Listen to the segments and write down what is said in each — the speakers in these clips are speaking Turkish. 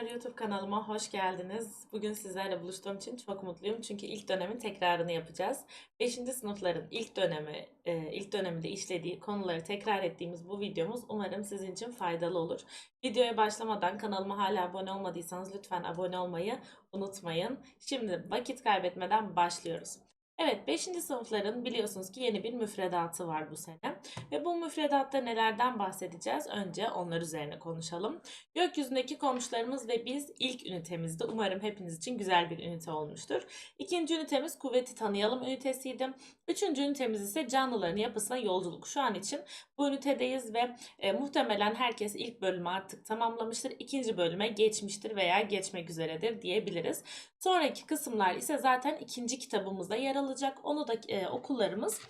arkadaşlar. YouTube kanalıma hoş geldiniz. Bugün sizlerle buluştuğum için çok mutluyum. Çünkü ilk dönemin tekrarını yapacağız. 5. sınıfların ilk dönemi, e, ilk döneminde işlediği konuları tekrar ettiğimiz bu videomuz umarım sizin için faydalı olur. Videoya başlamadan kanalıma hala abone olmadıysanız lütfen abone olmayı unutmayın. Şimdi vakit kaybetmeden başlıyoruz. Evet 5. sınıfların biliyorsunuz ki yeni bir müfredatı var bu sene. Ve bu müfredatta nelerden bahsedeceğiz? Önce onlar üzerine konuşalım. Gökyüzündeki komşularımız ve biz ilk ünitemizde umarım hepiniz için güzel bir ünite olmuştur. İkinci ünitemiz kuvveti tanıyalım ünitesiydi. Üçüncü ünitemiz ise canlıların yapısına yolculuk. Şu an için bu ünitedeyiz ve e, muhtemelen herkes ilk bölümü artık tamamlamıştır. İkinci bölüme geçmiştir veya geçmek üzeredir diyebiliriz. Sonraki kısımlar ise zaten ikinci kitabımızda yer alacak. Onu da e, okullarımız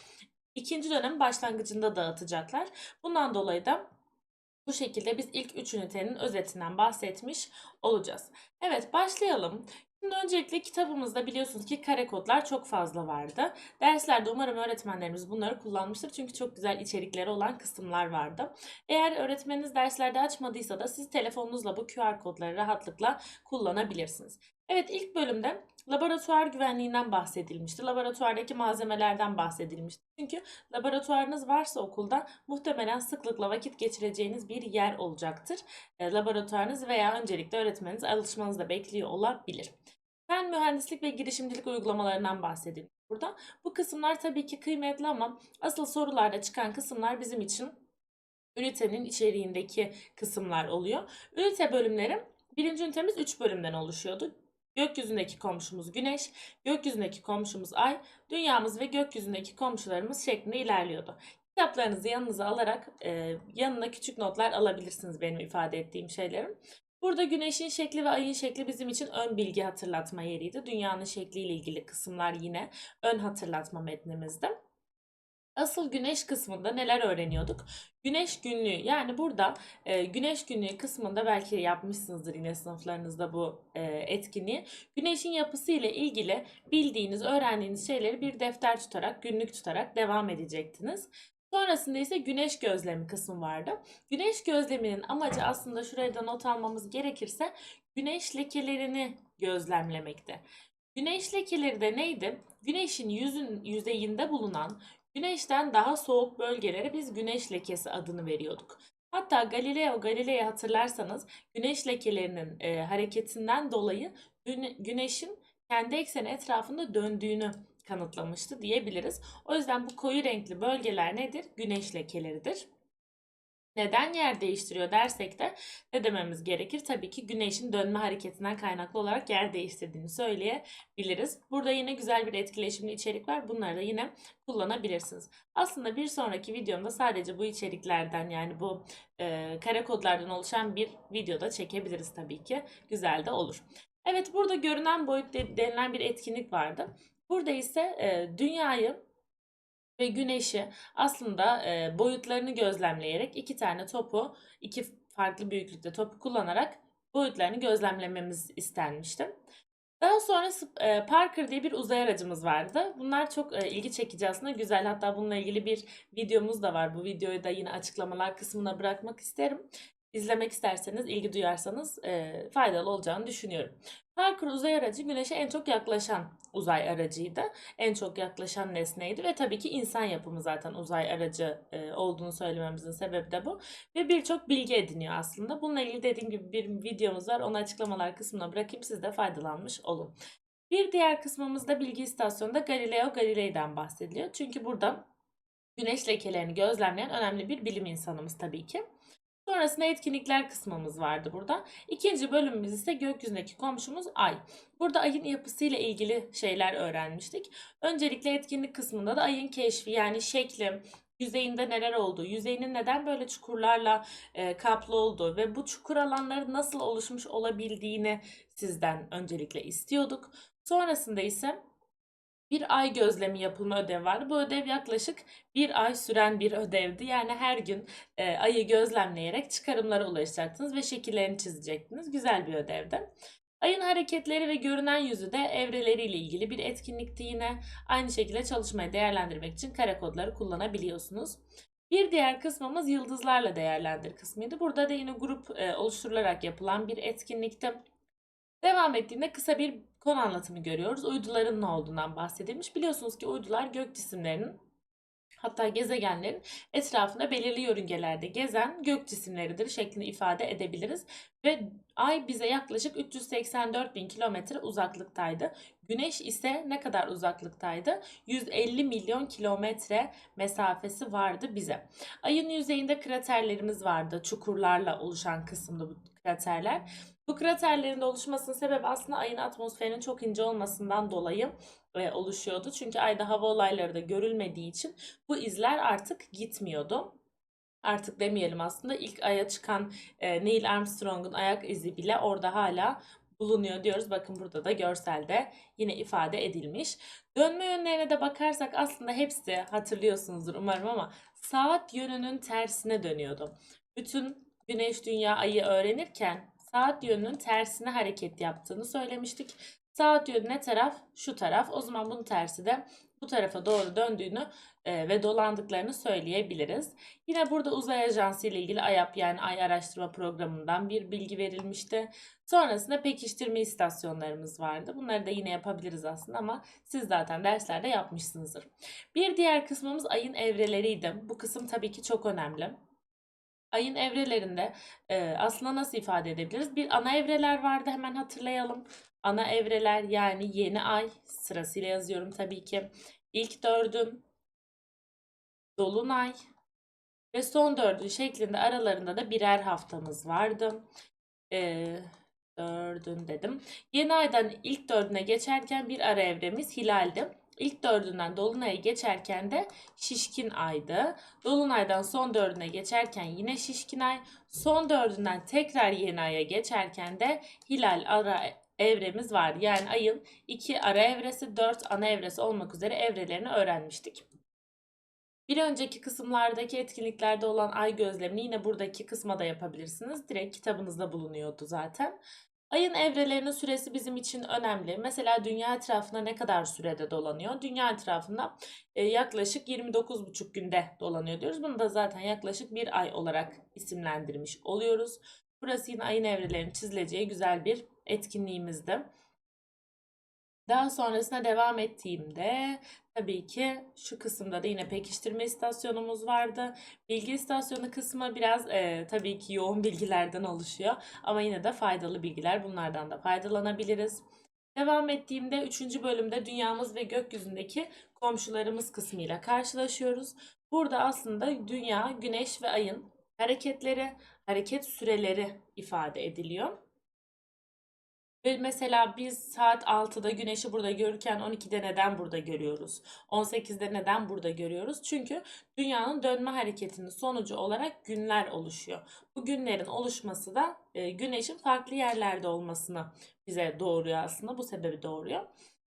ikinci dönem başlangıcında dağıtacaklar. Bundan dolayı da bu şekilde biz ilk 3 ünitenin özetinden bahsetmiş olacağız. Evet başlayalım. Şimdi öncelikle kitabımızda biliyorsunuz ki kare kodlar çok fazla vardı. Derslerde umarım öğretmenlerimiz bunları kullanmıştır. Çünkü çok güzel içerikleri olan kısımlar vardı. Eğer öğretmeniniz derslerde açmadıysa da siz telefonunuzla bu QR kodları rahatlıkla kullanabilirsiniz. Evet ilk bölümde laboratuvar güvenliğinden bahsedilmişti. Laboratuvardaki malzemelerden bahsedilmişti. Çünkü laboratuvarınız varsa okulda muhtemelen sıklıkla vakit geçireceğiniz bir yer olacaktır. E, laboratuvarınız veya öncelikle öğretmeniniz alışmanızı da bekliyor olabilir. Fen mühendislik ve girişimcilik uygulamalarından bahsedilmiş burada. Bu kısımlar tabii ki kıymetli ama asıl sorularda çıkan kısımlar bizim için ünitenin içeriğindeki kısımlar oluyor. Ünite bölümleri birinci ünitemiz 3 bölümden oluşuyordu. Gökyüzündeki komşumuz Güneş, gökyüzündeki komşumuz Ay, dünyamız ve gökyüzündeki komşularımız şeklinde ilerliyordu. Kitaplarınızı yanınıza alarak e, yanına küçük notlar alabilirsiniz benim ifade ettiğim şeylerin. Burada güneşin şekli ve ayın şekli bizim için ön bilgi hatırlatma yeriydi. Dünyanın şekliyle ilgili kısımlar yine ön hatırlatma metnimizde. Asıl güneş kısmında neler öğreniyorduk? Güneş günlüğü yani burada e, güneş günlüğü kısmında belki yapmışsınızdır yine sınıflarınızda bu e, etkinliği. Güneşin yapısı ile ilgili bildiğiniz, öğrendiğiniz şeyleri bir defter tutarak, günlük tutarak devam edecektiniz. Sonrasında ise güneş gözlemi kısmı vardı. Güneş gözleminin amacı aslında şuraya da not almamız gerekirse güneş lekelerini gözlemlemekte. Güneş lekeleri de neydi? Güneşin yüzün yüzeyinde bulunan Güneşten daha soğuk bölgelere biz güneş lekesi adını veriyorduk. Hatta Galileo Galilei'yi hatırlarsanız güneş lekelerinin e, hareketinden dolayı güneşin kendi ekseni etrafında döndüğünü kanıtlamıştı diyebiliriz. O yüzden bu koyu renkli bölgeler nedir? Güneş lekeleridir. Neden yer değiştiriyor dersek de ne dememiz gerekir? Tabii ki güneşin dönme hareketinden kaynaklı olarak yer değiştirdiğini söyleyebiliriz. Burada yine güzel bir etkileşimli içerik var. Bunları da yine kullanabilirsiniz. Aslında bir sonraki videomda sadece bu içeriklerden yani bu e, kare kodlardan oluşan bir videoda çekebiliriz tabii ki. Güzel de olur. Evet burada görünen boyut denilen bir etkinlik vardı. Burada ise e, dünyayı ve güneşi aslında e, boyutlarını gözlemleyerek iki tane topu, iki farklı büyüklükte topu kullanarak boyutlarını gözlemlememiz istenmişti. Daha sonra e, Parker diye bir uzay aracımız vardı. Bunlar çok e, ilgi çekici aslında güzel. Hatta bununla ilgili bir videomuz da var. Bu videoyu da yine açıklamalar kısmına bırakmak isterim. İzlemek isterseniz, ilgi duyarsanız e, faydalı olacağını düşünüyorum. Parker uzay aracı Güneş'e en çok yaklaşan uzay aracıydı. En çok yaklaşan nesneydi ve tabii ki insan yapımı zaten uzay aracı e, olduğunu söylememizin sebebi de bu. Ve birçok bilgi ediniyor aslında. Bununla ilgili dediğim gibi bir videomuz var. Onu açıklamalar kısmına bırakayım. Siz de faydalanmış olun. Bir diğer kısmımızda bilgi istasyonunda Galileo Galilei'den bahsediliyor. Çünkü burada güneş lekelerini gözlemleyen önemli bir bilim insanımız tabii ki. Sonrasında etkinlikler kısmımız vardı burada. İkinci bölümümüz ise gökyüzündeki komşumuz Ay. Burada ayın yapısıyla ilgili şeyler öğrenmiştik. Öncelikle etkinlik kısmında da ayın keşfi yani şekli, yüzeyinde neler olduğu, yüzeyinin neden böyle çukurlarla e, kaplı olduğu ve bu çukur alanları nasıl oluşmuş olabildiğini sizden öncelikle istiyorduk. Sonrasında ise bir ay gözlemi yapılma ödevi vardı. Bu ödev yaklaşık bir ay süren bir ödevdi. Yani her gün e, ayı gözlemleyerek çıkarımlara ulaşacaktınız ve şekillerini çizecektiniz. Güzel bir ödevdi. Ayın hareketleri ve görünen yüzü de evreleriyle ilgili bir etkinlikti yine. Aynı şekilde çalışmayı değerlendirmek için kare kodları kullanabiliyorsunuz. Bir diğer kısmımız yıldızlarla değerlendir kısmıydı. Burada da yine grup e, oluşturularak yapılan bir etkinlikti. Devam ettiğinde kısa bir konu anlatımı görüyoruz. Uyduların ne olduğundan bahsedilmiş. Biliyorsunuz ki uydular gök cisimlerinin hatta gezegenlerin etrafında belirli yörüngelerde gezen gök cisimleridir şeklinde ifade edebiliriz. Ve Ay bize yaklaşık 384 bin kilometre uzaklıktaydı. Güneş ise ne kadar uzaklıktaydı? 150 milyon kilometre mesafesi vardı bize. Ayın yüzeyinde kraterlerimiz vardı. Çukurlarla oluşan kısımda bu kraterler. Bu kraterlerin oluşmasının sebebi aslında ayın atmosferinin çok ince olmasından dolayı e, oluşuyordu. Çünkü ayda hava olayları da görülmediği için bu izler artık gitmiyordu. Artık demeyelim aslında ilk aya çıkan e, Neil Armstrong'un ayak izi bile orada hala bulunuyor diyoruz. Bakın burada da görselde yine ifade edilmiş. Dönme yönlerine de bakarsak aslında hepsi hatırlıyorsunuzdur umarım ama saat yönünün tersine dönüyordu. Bütün güneş, dünya, ayı öğrenirken saat yönünün tersine hareket yaptığını söylemiştik. Saat yönü ne taraf? Şu taraf. O zaman bunun tersi de bu tarafa doğru döndüğünü e, ve dolandıklarını söyleyebiliriz. Yine burada uzay ajansı ile ilgili AYAP yani Ay Araştırma Programı'ndan bir bilgi verilmişti. Sonrasında pekiştirme istasyonlarımız vardı. Bunları da yine yapabiliriz aslında ama siz zaten derslerde yapmışsınızdır. Bir diğer kısmımız ayın evreleriydi. Bu kısım tabii ki çok önemli. Ayın evrelerinde e, aslında nasıl ifade edebiliriz? Bir ana evreler vardı hemen hatırlayalım. Ana evreler yani yeni ay sırasıyla yazıyorum tabii ki. İlk dördün, dolunay ve son dördün şeklinde aralarında da birer haftamız vardı. Ee, dördün dedim. Yeni aydan ilk dördüne geçerken bir ara evremiz hilaldi. İlk dördünden dolunaya geçerken de şişkin aydı. Dolunaydan son dördüne geçerken yine şişkin ay. Son dördünden tekrar yeni aya geçerken de hilal ara evremiz var. Yani ayın iki ara evresi, dört ana evresi olmak üzere evrelerini öğrenmiştik. Bir önceki kısımlardaki etkinliklerde olan ay gözlemini yine buradaki kısma da yapabilirsiniz. Direkt kitabınızda bulunuyordu zaten. Ayın evrelerinin süresi bizim için önemli. Mesela dünya etrafında ne kadar sürede dolanıyor? Dünya etrafında e, yaklaşık 29,5 günde dolanıyor diyoruz. Bunu da zaten yaklaşık bir ay olarak isimlendirmiş oluyoruz. Burası yine ayın evrelerinin çizileceği güzel bir etkinliğimizdi. Daha sonrasına devam ettiğimde tabii ki şu kısımda da yine pekiştirme istasyonumuz vardı. Bilgi istasyonu kısmı biraz e, tabii ki yoğun bilgilerden oluşuyor ama yine de faydalı bilgiler bunlardan da faydalanabiliriz. Devam ettiğimde 3. bölümde dünyamız ve gökyüzündeki komşularımız kısmıyla karşılaşıyoruz. Burada aslında dünya, güneş ve ayın hareketleri, hareket süreleri ifade ediliyor. Ve mesela biz saat 6'da güneşi burada görürken 12'de neden burada görüyoruz? 18'de neden burada görüyoruz? Çünkü dünyanın dönme hareketinin sonucu olarak günler oluşuyor. Bu günlerin oluşması da e, güneşin farklı yerlerde olmasını bize doğuruyor aslında. Bu sebebi doğuruyor.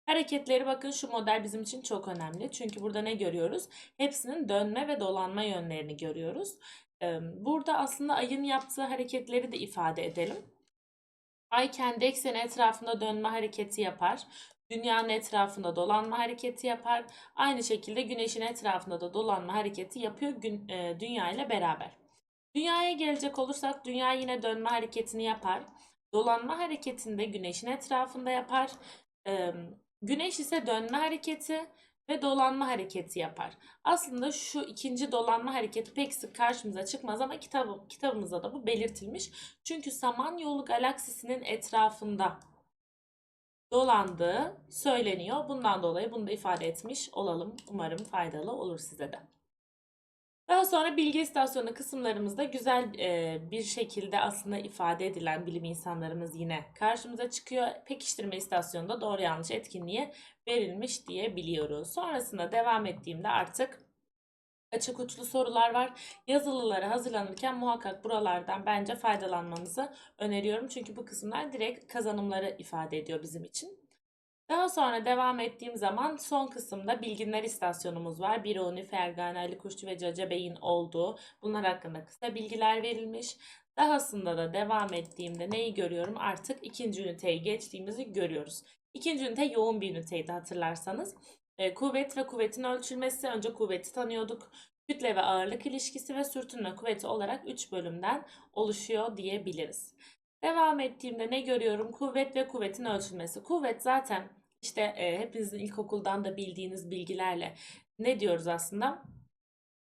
Hareketleri bakın şu model bizim için çok önemli. Çünkü burada ne görüyoruz? Hepsinin dönme ve dolanma yönlerini görüyoruz. Burada aslında ayın yaptığı hareketleri de ifade edelim. Ay kendi ekseni etrafında dönme hareketi yapar. Dünyanın etrafında dolanma hareketi yapar. Aynı şekilde güneşin etrafında da dolanma hareketi yapıyor gün, e, dünya ile beraber. Dünyaya gelecek olursak dünya yine dönme hareketini yapar. Dolanma hareketinde güneşin etrafında yapar. E, güneş ise dönme hareketi ve dolanma hareketi yapar. Aslında şu ikinci dolanma hareketi pek sık karşımıza çıkmaz ama kitabı, kitabımızda da bu belirtilmiş. Çünkü Samanyolu galaksisinin etrafında dolandığı söyleniyor. Bundan dolayı bunu da ifade etmiş olalım. Umarım faydalı olur size de. Daha sonra bilgi istasyonu kısımlarımızda güzel e, bir şekilde aslında ifade edilen bilim insanlarımız yine karşımıza çıkıyor. Pekiştirme istasyonunda doğru yanlış etkinliğe verilmiş diye biliyoruz. Sonrasında devam ettiğimde artık açık uçlu sorular var. Yazılılara hazırlanırken muhakkak buralardan bence faydalanmanızı öneriyorum. Çünkü bu kısımlar direkt kazanımları ifade ediyor bizim için. Daha sonra devam ettiğim zaman son kısımda bilginler istasyonumuz var. Biruni, Fergane, Ali Kuşçu ve Caca Bey'in olduğu bunlar hakkında kısa bilgiler verilmiş. Dahasında da devam ettiğimde neyi görüyorum? Artık ikinci üniteyi geçtiğimizi görüyoruz. İkinci ünite yoğun bir üniteydi hatırlarsanız. E, kuvvet ve kuvvetin ölçülmesi. Önce kuvveti tanıyorduk. kütle ve ağırlık ilişkisi ve sürtünme kuvveti olarak 3 bölümden oluşuyor diyebiliriz. Devam ettiğimde ne görüyorum? Kuvvet ve kuvvetin ölçülmesi. Kuvvet zaten işte e, hepinizin ilkokuldan da bildiğiniz bilgilerle ne diyoruz aslında?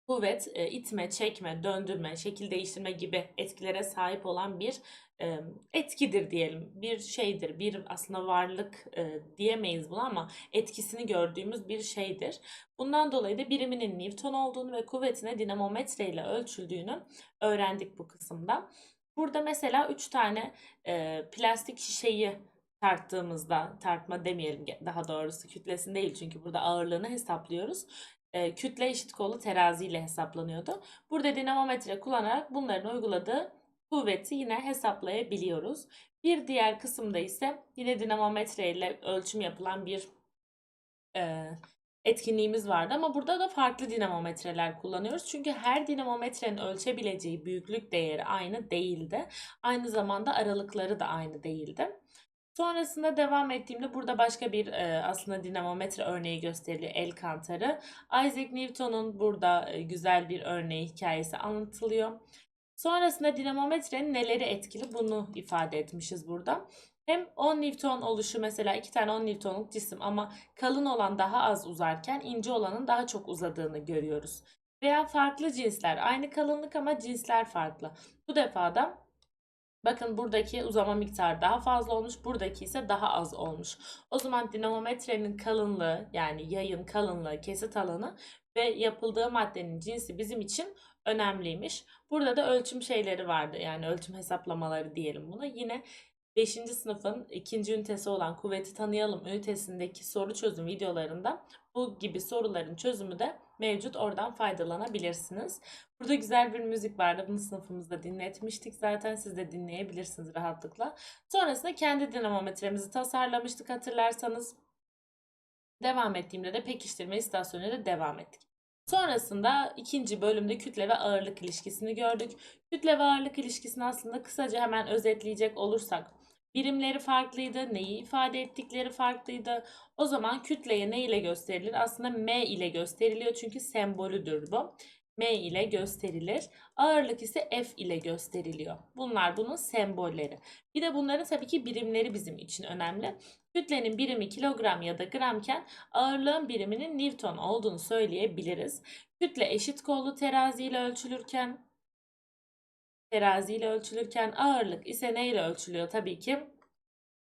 Kuvvet, e, itme, çekme, döndürme, şekil değiştirme gibi etkilere sahip olan bir e, etkidir diyelim. Bir şeydir, bir aslında varlık e, diyemeyiz buna ama etkisini gördüğümüz bir şeydir. Bundan dolayı da biriminin Newton olduğunu ve kuvvetine dinamometre ile ölçüldüğünü öğrendik bu kısımda. Burada mesela 3 tane e, plastik şişeyi tarttığımızda, tartma demeyelim daha doğrusu kütlesini değil çünkü burada ağırlığını hesaplıyoruz. E, kütle eşit kolu terazi ile hesaplanıyordu. Burada dinamometre kullanarak bunların uyguladığı kuvveti yine hesaplayabiliyoruz. Bir diğer kısımda ise yine dinamometre ile ölçüm yapılan bir e, etkinliğimiz vardı ama burada da farklı dinamometreler kullanıyoruz. Çünkü her dinamometrenin ölçebileceği büyüklük değeri aynı değildi. Aynı zamanda aralıkları da aynı değildi. Sonrasında devam ettiğimde burada başka bir e, aslında dinamometre örneği gösteriliyor el kantarı. Isaac Newton'un burada e, güzel bir örneği hikayesi anlatılıyor. Sonrasında dinamometrenin neleri etkili bunu ifade etmişiz burada. Hem 10 Newton oluşu mesela iki tane 10 Newton'luk cisim ama kalın olan daha az uzarken ince olanın daha çok uzadığını görüyoruz. Veya farklı cinsler aynı kalınlık ama cinsler farklı. Bu defa da bakın buradaki uzama miktarı daha fazla olmuş buradaki ise daha az olmuş. O zaman dinamometrenin kalınlığı yani yayın kalınlığı kesit alanı ve yapıldığı maddenin cinsi bizim için önemliymiş. Burada da ölçüm şeyleri vardı yani ölçüm hesaplamaları diyelim buna. Yine 5. sınıfın ikinci ünitesi olan Kuvveti Tanıyalım ünitesindeki soru çözüm videolarında bu gibi soruların çözümü de mevcut. Oradan faydalanabilirsiniz. Burada güzel bir müzik vardı. Bunu sınıfımızda dinletmiştik. Zaten siz de dinleyebilirsiniz rahatlıkla. Sonrasında kendi dinamometremizi tasarlamıştık hatırlarsanız. Devam ettiğimde de pekiştirme istasyonuyla devam ettik. Sonrasında ikinci bölümde kütle ve ağırlık ilişkisini gördük. Kütle ve ağırlık ilişkisini aslında kısaca hemen özetleyecek olursak birimleri farklıydı, neyi ifade ettikleri farklıydı. O zaman kütleye ne ile gösterilir? Aslında M ile gösteriliyor çünkü sembolüdür bu. M ile gösterilir. Ağırlık ise F ile gösteriliyor. Bunlar bunun sembolleri. Bir de bunların tabii ki birimleri bizim için önemli. Kütlenin birimi kilogram ya da gramken ağırlığın biriminin Newton olduğunu söyleyebiliriz. Kütle eşit kollu terazi ile ölçülürken terazi ile ölçülürken ağırlık ise ne ile ölçülüyor? Tabii ki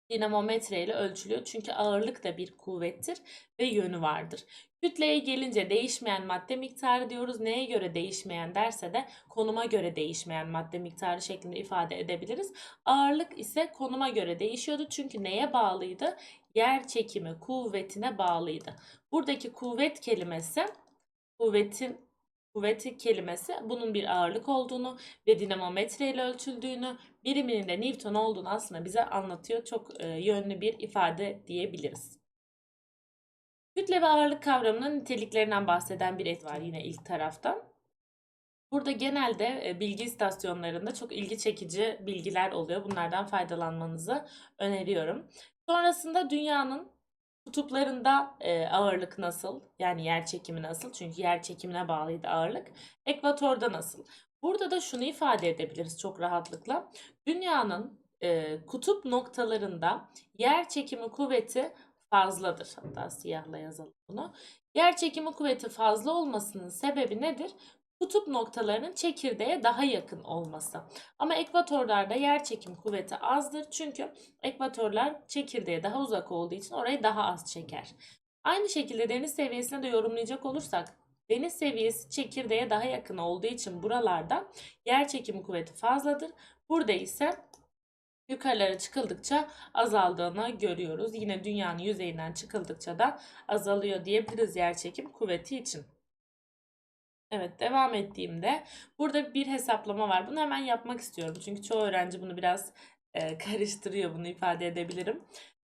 dinamometre ile ölçülüyor. Çünkü ağırlık da bir kuvvettir ve yönü vardır. Kütleye gelince değişmeyen madde miktarı diyoruz. Neye göre değişmeyen derse de konuma göre değişmeyen madde miktarı şeklinde ifade edebiliriz. Ağırlık ise konuma göre değişiyordu. Çünkü neye bağlıydı? Yer çekimi kuvvetine bağlıydı. Buradaki kuvvet kelimesi kuvvetin kuvveti kelimesi bunun bir ağırlık olduğunu ve dinamometre ile ölçüldüğünü, biriminin de Newton olduğunu aslında bize anlatıyor. Çok e, yönlü bir ifade diyebiliriz. Kütle ve ağırlık kavramının niteliklerinden bahseden bir et var yine ilk tarafta. Burada genelde e, bilgi istasyonlarında çok ilgi çekici bilgiler oluyor. Bunlardan faydalanmanızı öneriyorum. Sonrasında dünyanın kutuplarında e, ağırlık nasıl? Yani yer çekimi nasıl? Çünkü yer çekimine bağlıydı ağırlık. Ekvatorda nasıl? Burada da şunu ifade edebiliriz çok rahatlıkla. Dünyanın e, kutup noktalarında yer çekimi kuvveti fazladır. Hatta siyahla yazalım bunu. Yer çekimi kuvveti fazla olmasının sebebi nedir? Kutup noktalarının çekirdeğe daha yakın olması. Ama ekvatorlarda yer çekim kuvveti azdır. Çünkü ekvatorlar çekirdeğe daha uzak olduğu için orayı daha az çeker. Aynı şekilde deniz seviyesine de yorumlayacak olursak deniz seviyesi çekirdeğe daha yakın olduğu için buralarda yer çekimi kuvveti fazladır. Burada ise yukarılara çıkıldıkça azaldığını görüyoruz. Yine dünyanın yüzeyinden çıkıldıkça da azalıyor diyebiliriz yer çekim kuvveti için. Evet devam ettiğimde burada bir hesaplama var. Bunu hemen yapmak istiyorum. Çünkü çoğu öğrenci bunu biraz e, karıştırıyor. Bunu ifade edebilirim.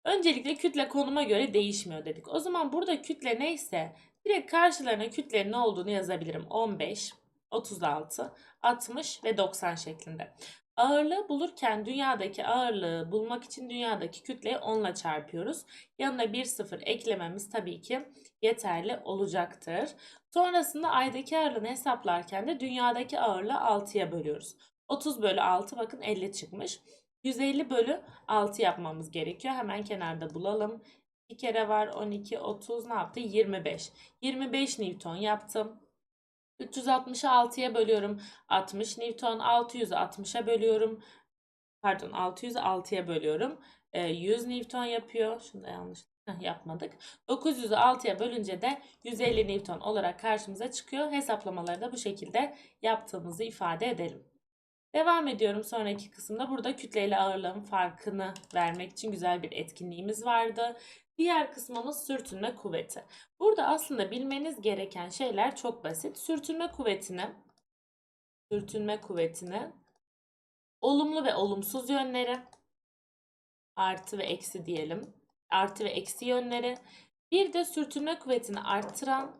Öncelikle kütle konuma göre değişmiyor dedik. O zaman burada kütle neyse direkt karşılarına kütlenin ne olduğunu yazabilirim. 15, 36, 60 ve 90 şeklinde. Ağırlığı bulurken dünyadaki ağırlığı bulmak için dünyadaki kütleyi 10 ile çarpıyoruz. Yanına bir sıfır eklememiz tabii ki yeterli olacaktır. Sonrasında aydaki ağırlığını hesaplarken de dünyadaki ağırlığı 6'ya bölüyoruz. 30 bölü 6 bakın 50 çıkmış. 150 bölü 6 yapmamız gerekiyor. Hemen kenarda bulalım. 2 kere var 12, 30 ne yaptı? 25. 25 Newton yaptım. 360'ı 6'ya bölüyorum. 60 Newton. 600'ü 60'a bölüyorum. Pardon 600'ü 6'ya bölüyorum. Ee, 100 Newton yapıyor. Şunu da yanlış yapmadık. 900'ü 6'ya bölünce de 150 Newton olarak karşımıza çıkıyor. Hesaplamaları da bu şekilde yaptığımızı ifade edelim. Devam ediyorum sonraki kısımda. Burada kütle ile ağırlığın farkını vermek için güzel bir etkinliğimiz vardı. Diğer kısmımız sürtünme kuvveti. Burada aslında bilmeniz gereken şeyler çok basit. Sürtünme kuvvetini sürtünme kuvvetini olumlu ve olumsuz yönleri artı ve eksi diyelim. Artı ve eksi yönleri. Bir de sürtünme kuvvetini arttıran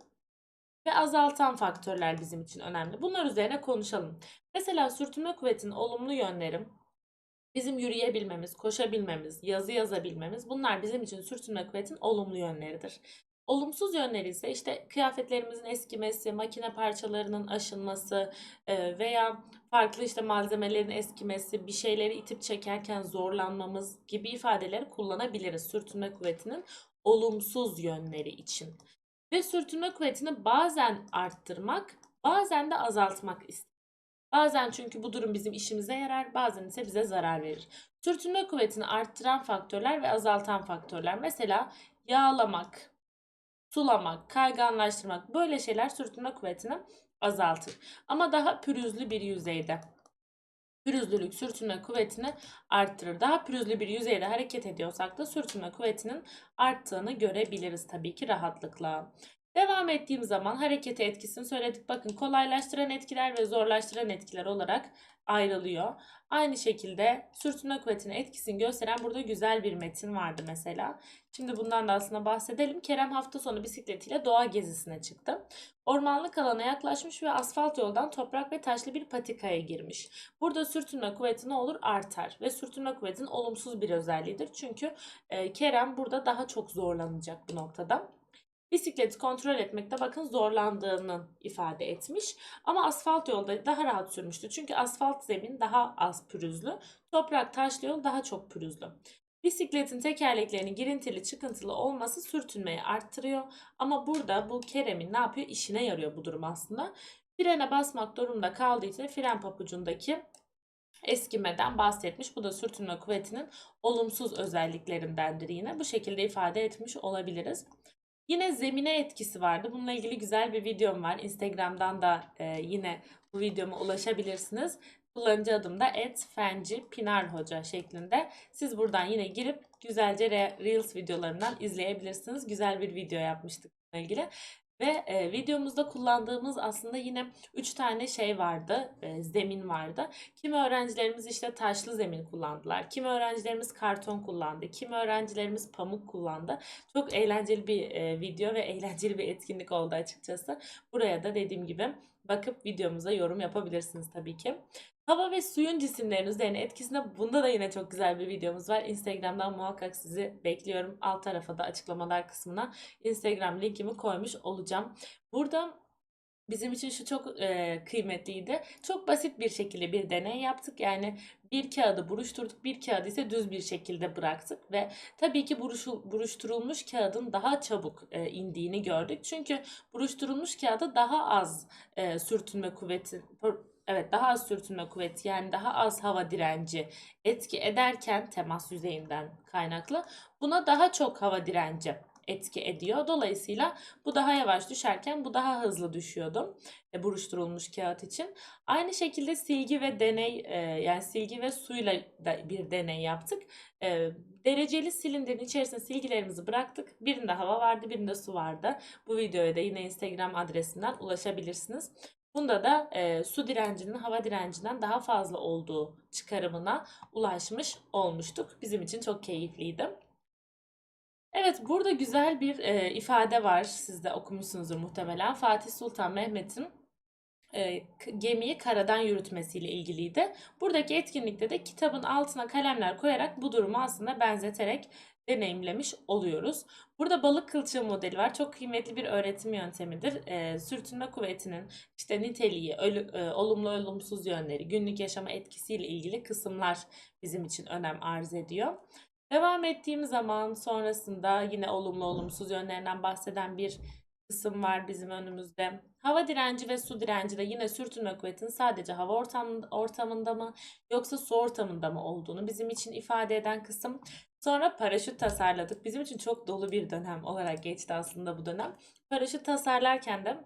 ve azaltan faktörler bizim için önemli. Bunlar üzerine konuşalım. Mesela sürtünme kuvvetinin olumlu yönleri bizim yürüyebilmemiz, koşabilmemiz, yazı yazabilmemiz bunlar bizim için sürtünme kuvvetinin olumlu yönleridir. Olumsuz yönleri ise işte kıyafetlerimizin eskimesi, makine parçalarının aşınması e, veya farklı işte malzemelerin eskimesi, bir şeyleri itip çekerken zorlanmamız gibi ifadeleri kullanabiliriz sürtünme kuvvetinin olumsuz yönleri için. Ve sürtünme kuvvetini bazen arttırmak, bazen de azaltmak ister. Bazen çünkü bu durum bizim işimize yarar, bazen ise bize zarar verir. Sürtünme kuvvetini arttıran faktörler ve azaltan faktörler. Mesela yağlamak, sulamak, kayganlaştırmak böyle şeyler sürtünme kuvvetini azaltır. Ama daha pürüzlü bir yüzeyde pürüzlülük sürtünme kuvvetini arttırır. Daha pürüzlü bir yüzeyde hareket ediyorsak da sürtünme kuvvetinin arttığını görebiliriz tabii ki rahatlıkla. Devam ettiğim zaman harekete etkisini söyledik. Bakın kolaylaştıran etkiler ve zorlaştıran etkiler olarak ayrılıyor. Aynı şekilde sürtünme kuvvetine etkisini gösteren burada güzel bir metin vardı mesela. Şimdi bundan da aslında bahsedelim. Kerem hafta sonu bisikletiyle doğa gezisine çıktı. Ormanlık alana yaklaşmış ve asfalt yoldan toprak ve taşlı bir patikaya girmiş. Burada sürtünme kuvveti ne olur? Artar ve sürtünme kuvvetinin olumsuz bir özelliğidir. Çünkü e, Kerem burada daha çok zorlanacak bu noktada. Bisikleti kontrol etmekte bakın zorlandığını ifade etmiş. Ama asfalt yolda daha rahat sürmüştü. Çünkü asfalt zemin daha az pürüzlü. Toprak taşlı yol daha çok pürüzlü. Bisikletin tekerleklerinin girintili çıkıntılı olması sürtünmeyi arttırıyor. Ama burada bu Kerem'in ne yapıyor? İşine yarıyor bu durum aslında. Frene basmak durumunda kaldığı için fren papucundaki eskimeden bahsetmiş. Bu da sürtünme kuvvetinin olumsuz özelliklerindendir yine. Bu şekilde ifade etmiş olabiliriz. Yine zemine etkisi vardı. Bununla ilgili güzel bir videom var. Instagram'dan da e, yine bu videoma ulaşabilirsiniz. Kullanıcı adım da @fenci_pinar_hoca şeklinde. Siz buradan yine girip güzelce Reels videolarından izleyebilirsiniz. Güzel bir video yapmıştık bununla ilgili. Ve e, videomuzda kullandığımız aslında yine 3 tane şey vardı, e, zemin vardı. Kimi öğrencilerimiz işte taşlı zemin kullandılar, kimi öğrencilerimiz karton kullandı, kimi öğrencilerimiz pamuk kullandı. Çok eğlenceli bir e, video ve eğlenceli bir etkinlik oldu açıkçası. Buraya da dediğim gibi bakıp videomuza yorum yapabilirsiniz tabii ki. Hava ve suyun cisimlerin üzerine etkisine bunda da yine çok güzel bir videomuz var. Instagram'dan muhakkak sizi bekliyorum. Alt tarafa da açıklamalar kısmına Instagram linkimi koymuş olacağım. Burada bizim için şu çok e, kıymetliydi. Çok basit bir şekilde bir deney yaptık. Yani bir kağıdı buruşturduk, bir kağıdı ise düz bir şekilde bıraktık ve tabii ki buruşul, buruşturulmuş kağıdın daha çabuk e, indiğini gördük. Çünkü buruşturulmuş kağıda daha az e, sürtünme kuvveti Evet daha az sürtünme kuvveti yani daha az hava direnci etki ederken temas yüzeyinden kaynaklı buna daha çok hava direnci etki ediyor. Dolayısıyla bu daha yavaş düşerken bu daha hızlı düşüyordu e, buruşturulmuş kağıt için. Aynı şekilde silgi ve deney e, yani silgi ve suyla da bir deney yaptık. E, dereceli silindirin içerisine silgilerimizi bıraktık. Birinde hava vardı birinde su vardı. Bu videoya da yine Instagram adresinden ulaşabilirsiniz. Bunda da e, su direncinin hava direncinden daha fazla olduğu çıkarımına ulaşmış olmuştuk. Bizim için çok keyifliydi. Evet burada güzel bir e, ifade var. Siz de okumuşsunuzdur muhtemelen. Fatih Sultan Mehmet'in e, gemiyi karadan yürütmesiyle ilgiliydi. Buradaki etkinlikte de kitabın altına kalemler koyarak bu durumu aslında benzeterek deneyimlemiş oluyoruz. Burada balık kılçığı modeli var. Çok kıymetli bir öğretim yöntemidir. E, sürtünme kuvvetinin işte niteliği, ölü- e, olumlu olumsuz yönleri, günlük yaşama etkisiyle ilgili kısımlar bizim için önem arz ediyor. Devam ettiğim zaman sonrasında yine olumlu olumsuz yönlerinden bahseden bir kısım var bizim önümüzde. Hava direnci ve su direnci de yine sürtünme kuvvetinin sadece hava ortamında, ortamında mı yoksa su ortamında mı olduğunu bizim için ifade eden kısım. Sonra paraşüt tasarladık. Bizim için çok dolu bir dönem olarak geçti aslında bu dönem. Paraşüt tasarlarken de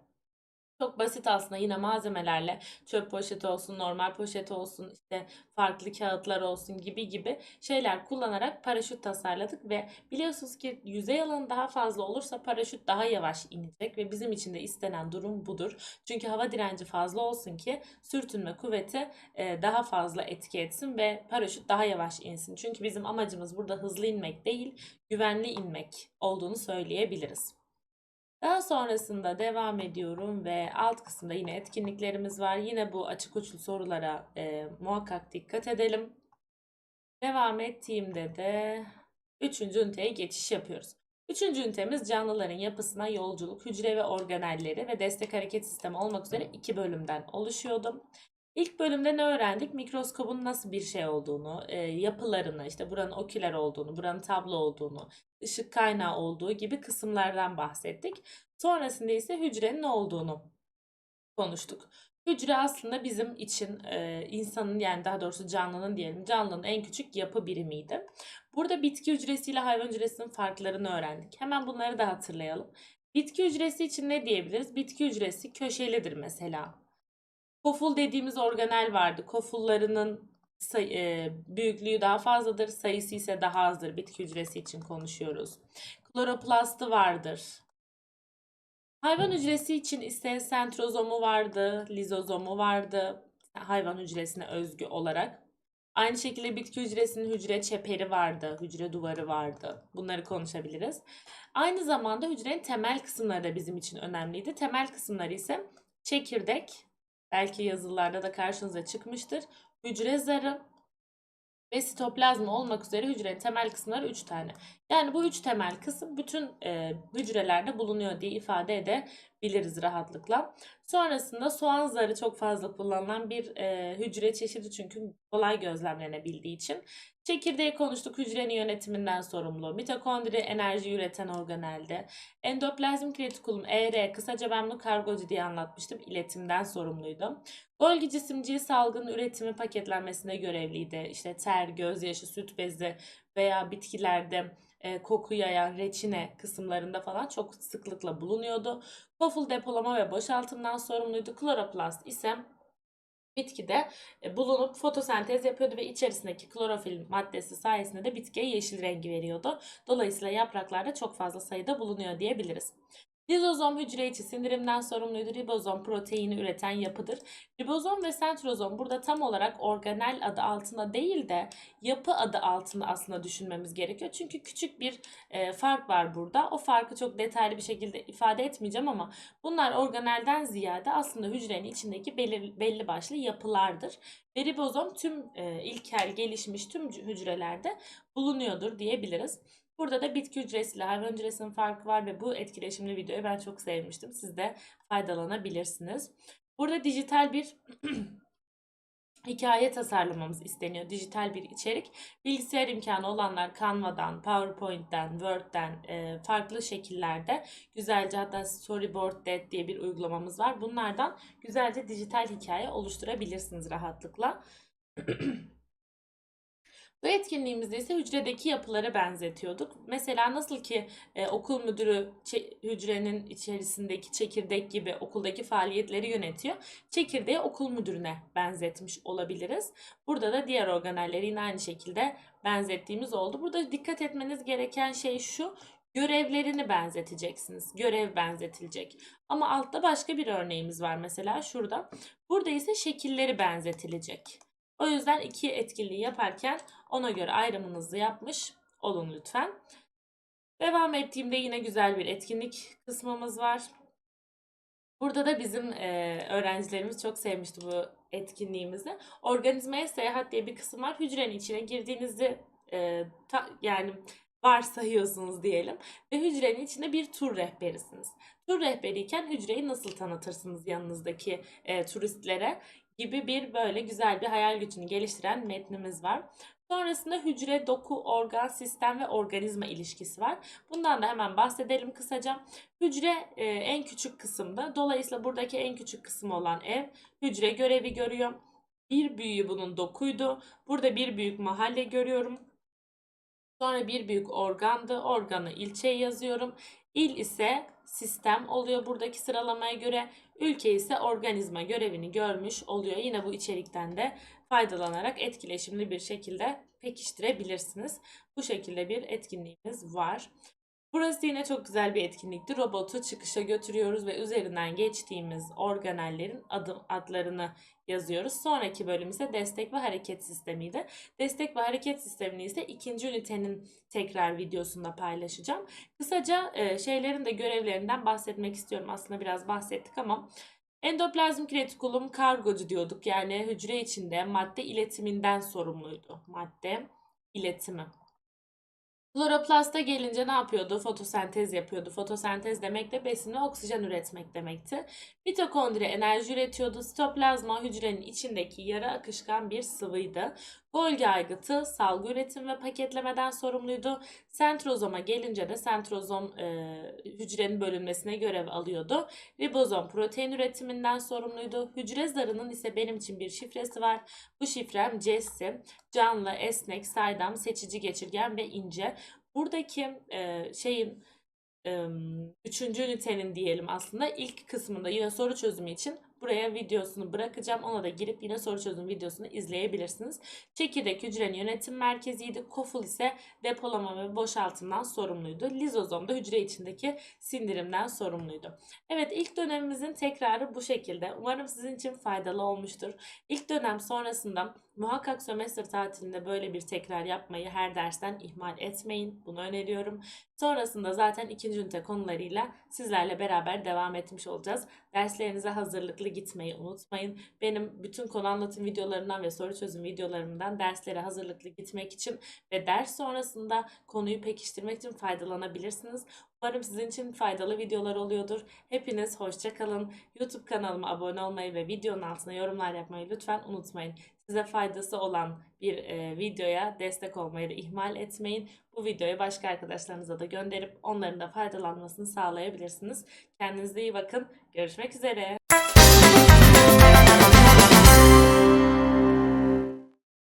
çok basit aslında yine malzemelerle çöp poşeti olsun, normal poşet olsun, işte farklı kağıtlar olsun gibi gibi şeyler kullanarak paraşüt tasarladık ve biliyorsunuz ki yüzey alanı daha fazla olursa paraşüt daha yavaş inecek ve bizim için de istenen durum budur. Çünkü hava direnci fazla olsun ki sürtünme kuvveti e, daha fazla etki etsin ve paraşüt daha yavaş insin. Çünkü bizim amacımız burada hızlı inmek değil, güvenli inmek olduğunu söyleyebiliriz. Daha sonrasında devam ediyorum ve alt kısımda yine etkinliklerimiz var. Yine bu açık uçlu sorulara e, muhakkak dikkat edelim. Devam ettiğimde de üçüncü üniteye geçiş yapıyoruz. Üçüncü ünitemiz canlıların yapısına yolculuk, hücre ve organelleri ve destek hareket sistemi olmak üzere iki bölümden oluşuyordu. İlk bölümde ne öğrendik? Mikroskobun nasıl bir şey olduğunu, e, yapılarını, işte buranın oküler olduğunu, buranın tablo olduğunu, ışık kaynağı olduğu gibi kısımlardan bahsettik. Sonrasında ise hücrenin ne olduğunu konuştuk. Hücre aslında bizim için e, insanın yani daha doğrusu canlının diyelim canlının en küçük yapı birimiydi. Burada bitki hücresiyle hayvan hücresinin farklarını öğrendik. Hemen bunları da hatırlayalım. Bitki hücresi için ne diyebiliriz? Bitki hücresi köşelidir mesela. Koful dediğimiz organel vardı. Kofullarının say- e, büyüklüğü daha fazladır, sayısı ise daha azdır. Bitki hücresi için konuşuyoruz. Kloroplastı vardır. Hayvan hücresi için ise sentrozomu vardı, lizozomu vardı. Hayvan hücresine özgü olarak. Aynı şekilde bitki hücresinin hücre çeperi vardı, hücre duvarı vardı. Bunları konuşabiliriz. Aynı zamanda hücrenin temel kısımları da bizim için önemliydi. Temel kısımları ise çekirdek, belki yazılarda da karşınıza çıkmıştır. Hücre zarı ve sitoplazma olmak üzere hücrenin temel kısımları 3 tane. Yani bu üç temel kısım bütün e, hücrelerde bulunuyor diye ifade edebiliriz rahatlıkla. Sonrasında soğan zarı çok fazla kullanılan bir e, hücre çeşidi çünkü kolay gözlemlenebildiği için. Çekirdeği konuştuk hücrenin yönetiminden sorumlu. Mitokondri enerji üreten organelde. Endoplazmik retikulum ER kısaca ben bunu kargocu diye anlatmıştım. İletimden sorumluydu. Golgi cisimciği salgının üretimi paketlenmesine görevliydi. İşte ter, gözyaşı, süt bezi veya bitkilerde e, koku yayan reçine kısımlarında falan çok sıklıkla bulunuyordu. Koful depolama ve boşaltımdan sorumluydu. Kloroplast ise bitkide e, bulunup fotosentez yapıyordu ve içerisindeki klorofil maddesi sayesinde de bitkiye yeşil rengi veriyordu. Dolayısıyla yapraklarda çok fazla sayıda bulunuyor diyebiliriz. Lizozom hücre içi sindirimden sorumluydu. Ribozom proteini üreten yapıdır. Ribozom ve sentrozom burada tam olarak organel adı altında değil de yapı adı altında aslında düşünmemiz gerekiyor. Çünkü küçük bir e, fark var burada. O farkı çok detaylı bir şekilde ifade etmeyeceğim ama bunlar organelden ziyade aslında hücrenin içindeki belli, belli başlı yapılardır. Ve ribozom tüm e, ilkel gelişmiş tüm hücrelerde bulunuyordur diyebiliriz. Burada da bitki hücresiyle hayvan hücresinin farkı var ve bu etkileşimli videoyu ben çok sevmiştim. Siz de faydalanabilirsiniz. Burada dijital bir hikaye tasarlamamız isteniyor. Dijital bir içerik. Bilgisayar imkanı olanlar Canva'dan, PowerPoint'ten, Word'den e, farklı şekillerde güzelce hatta Storyboard diye bir uygulamamız var. Bunlardan güzelce dijital hikaye oluşturabilirsiniz rahatlıkla. Bu etkinliğimizde ise hücredeki yapıları benzetiyorduk. Mesela nasıl ki e, okul müdürü hücrenin içerisindeki çekirdek gibi okuldaki faaliyetleri yönetiyor. Çekirdeği okul müdürüne benzetmiş olabiliriz. Burada da diğer organelleri yine aynı şekilde benzettiğimiz oldu. Burada dikkat etmeniz gereken şey şu. Görevlerini benzeteceksiniz. Görev benzetilecek. Ama altta başka bir örneğimiz var mesela şurada. Burada ise şekilleri benzetilecek. O yüzden iki etkinliği yaparken ona göre ayrımınızı yapmış olun lütfen. Devam ettiğimde yine güzel bir etkinlik kısmımız var. Burada da bizim e, öğrencilerimiz çok sevmişti bu etkinliğimizi. Organizmaya seyahat diye bir kısım var. Hücrenin içine girdiğinizi e, ta- yani varsayıyorsunuz diyelim ve hücrenin içinde bir tur rehberisiniz. Tur rehberiyken hücreyi nasıl tanıtırsınız yanınızdaki e, turistlere gibi bir böyle güzel bir hayal gücünü geliştiren metnimiz var. Sonrasında hücre, doku, organ, sistem ve organizma ilişkisi var. Bundan da hemen bahsedelim kısaca. Hücre e, en küçük kısımda. Dolayısıyla buradaki en küçük kısım olan ev hücre görevi görüyor. Bir büyüğü bunun dokuydu. Burada bir büyük mahalle görüyorum. Sonra bir büyük organdı. Organı ilçeye yazıyorum. İl ise sistem oluyor buradaki sıralamaya göre. Ülke ise organizma görevini görmüş oluyor. Yine bu içerikten de faydalanarak etkileşimli bir şekilde pekiştirebilirsiniz. Bu şekilde bir etkinliğimiz var. Burası yine çok güzel bir etkinlikti. Robotu çıkışa götürüyoruz ve üzerinden geçtiğimiz organellerin adım adlarını yazıyoruz. Sonraki bölüm ise destek ve hareket sistemiydi. Destek ve hareket sistemini ise ikinci ünitenin tekrar videosunda paylaşacağım. Kısaca e, şeylerin de görevlerinden bahsetmek istiyorum. Aslında biraz bahsettik ama endoplazmik retikulum kargocu diyorduk. Yani hücre içinde madde iletiminden sorumluydu. Madde iletimi. Kloroplasta gelince ne yapıyordu? Fotosentez yapıyordu. Fotosentez demek de besin ve oksijen üretmek demekti. Mitokondri enerji üretiyordu. Sitoplazma hücrenin içindeki yarı akışkan bir sıvıydı. Golgi aygıtı salgı üretim ve paketlemeden sorumluydu. Sentrozoma gelince de sentrozom e, hücrenin bölünmesine görev alıyordu. Ribozom protein üretiminden sorumluydu. Hücre zarının ise benim için bir şifresi var. Bu şifrem CES'i. Canlı, esnek, saydam, seçici, geçirgen ve ince. Buradaki e, şeyin e, üçüncü ünitenin diyelim aslında ilk kısmında yine soru çözümü için buraya videosunu bırakacağım. Ona da girip yine soru çözüm videosunu izleyebilirsiniz. Çekirdek hücrenin yönetim merkeziydi. Koful ise depolama ve boşaltımdan sorumluydu. Lizozom da hücre içindeki sindirimden sorumluydu. Evet ilk dönemimizin tekrarı bu şekilde. Umarım sizin için faydalı olmuştur. İlk dönem sonrasında muhakkak sömestr tatilinde böyle bir tekrar yapmayı her dersten ihmal etmeyin. Bunu öneriyorum. Sonrasında zaten ikinci ünite konularıyla sizlerle beraber devam etmiş olacağız. Derslerinize hazırlıklı gitmeyi unutmayın. Benim bütün konu anlatım videolarımdan ve soru çözüm videolarımdan derslere hazırlıklı gitmek için ve ders sonrasında konuyu pekiştirmek için faydalanabilirsiniz. Umarım sizin için faydalı videolar oluyordur. Hepiniz hoşça kalın. YouTube kanalıma abone olmayı ve videonun altına yorumlar yapmayı lütfen unutmayın. Size faydası olan bir e, videoya destek olmayı da ihmal etmeyin. Bu videoyu başka arkadaşlarınıza da gönderip onların da faydalanmasını sağlayabilirsiniz. Kendinize iyi bakın. Görüşmek üzere.